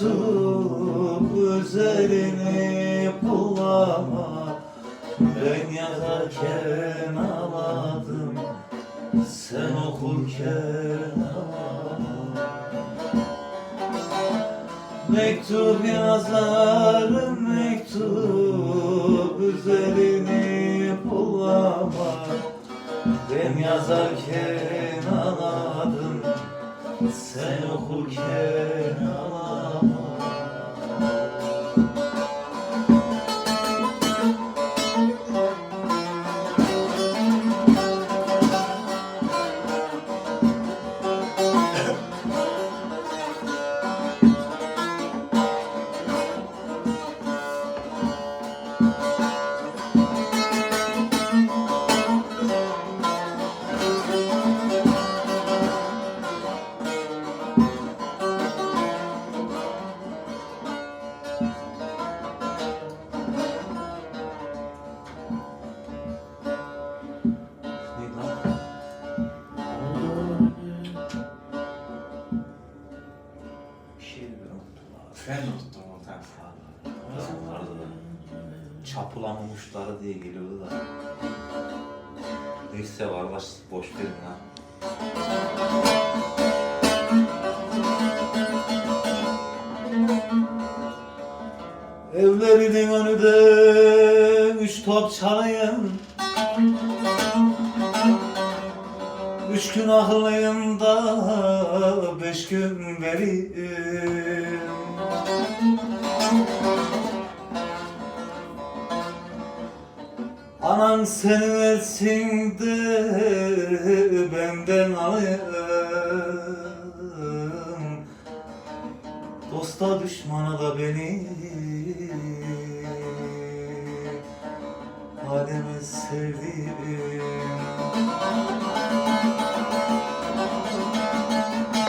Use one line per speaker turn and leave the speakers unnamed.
mektup üzerine pullama Ben yazarken ağladım. Sen okurken ağlama Mektup yazarım mektup üzerine pullama Ben yazarken ağladım. Sen okurken
onu tam.
Vallahi. Vardı da. Çapulamamışları diye geliyordu da. Neyse varlaş boş verin ha. Evlerinin önünde üç top çalayım Üç gün akıllıyım da beş gün veriyim Anan seni versin de benden alayım Dosta düşmana da beni. Alemi sevdiğim